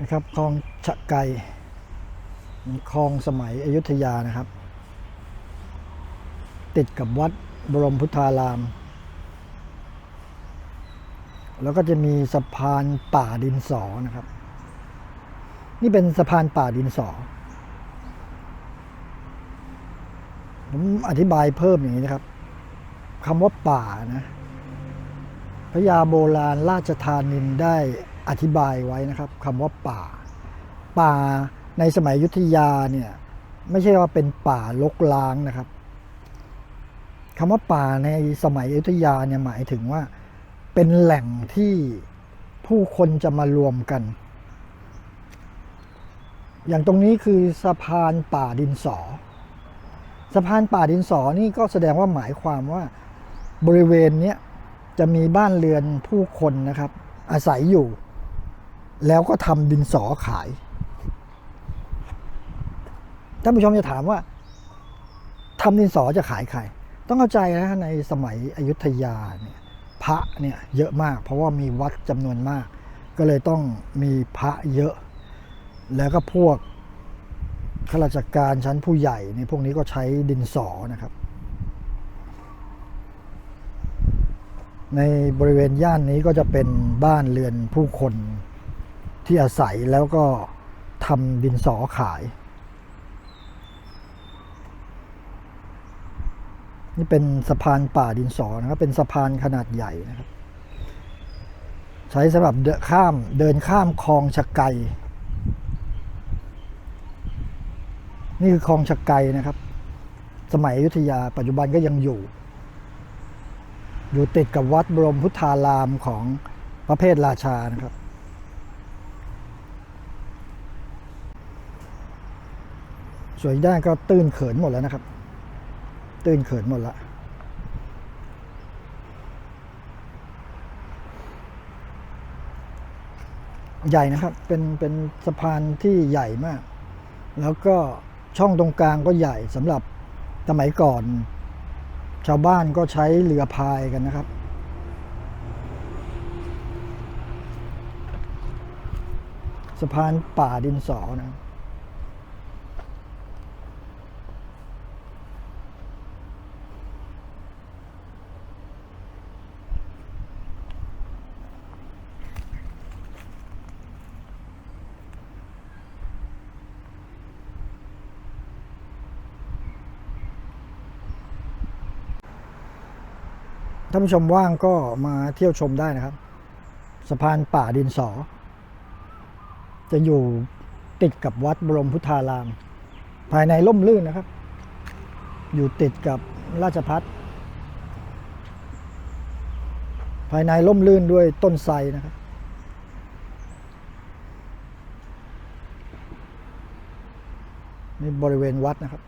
นะครับคลองชะไกคลองสมัยอยุธยานะครับ ติดกับวัดบรมพุทธาราม แล้วก็จะมีสะพานป่าดินสอนะครับ นี่เป็นสะพานป่าดินสอ ผมอธิบายเพิ่มอย่างนี้นะครับคำว่าป่านะพระยาโบราณราชธานินได้ อธิบายไว้นะครับคำว่าป่า ป่าในสมัยยุทธยาเนี่ยไม่ใช่ว่าเป็นป่าลกล้างนะครับคำว่าป่าในสมัยอยุธยาเนี่ยหมายถึงว่า เป็นแหล่งที่ผู้คนจะมารวมกัน อย่างตรงนี้คือสะพานป่าดินสอ สะพานป่าดินสอนี่ก็แสดงว่าหมายความว่าบริเวณเนี้ยจะมีบ้านเรือนผู้คนนะครับ อาศัยอยู่ แล้วก็ทำดินสอขาย ท่านผู้ชมจะถามว่าทำดินสอจะขายใคร ต้องเข้าใจนะในสมัยอยุธยาเนี่ยพระเนี่ยเยอะมาก เพราะว่ามีวัดจำนวนมาก ก็เลยต้องมีพระเยอะ แล้วก็พวกข้าราชการชั้นผู้ใหญ่ในพวกนี้ก็ใช้ดินสอนะครับ ในบริเวณย่านนี้ก็จะเป็นบ้านเรือนผู้คน ที่อาศัยแล้วก็ทำดินสอขาย นี่เป็นสะพานป่าดินสอนะครับ เป็นสะพานขนาดใหญ่นะครับ ใช้สำหรับเดินข้ามเดินข้ามคลองชะไกนี่คือคลองชะไกนะครับ สมัยอยุธยาปัจจุบันก็ยังอยู่ อยู่ติดกับวัดบรมพุทธารามของพระเพทราชานะครับ สวยได้านก็ตื้นเขินหมดแล้วนะครับ ตื้นเขินหมดละใหญ่นะครับ เป็นเป็นสะพานที่ใหญ่มาก แล้วก็ช่องตรงกลางก็ใหญ่สำหรับสมัยก่อน ชาวบ้านก็ใช้เรือพายกันนะครับ สะพานป่าดินสอนะ ท่านผู้ชมว่างก็มาเที่ยวชมได้นะครับ สะพานป่าดินสอ จะอยู่ติดกับวัดบรมพุทธาราม ภายในร่มรื่นนะครับ อยู่ติดกับราชพัฒภายในร่มรื่นด้วยต้นไทรนะครับนี่บริเวณวัดนะครับ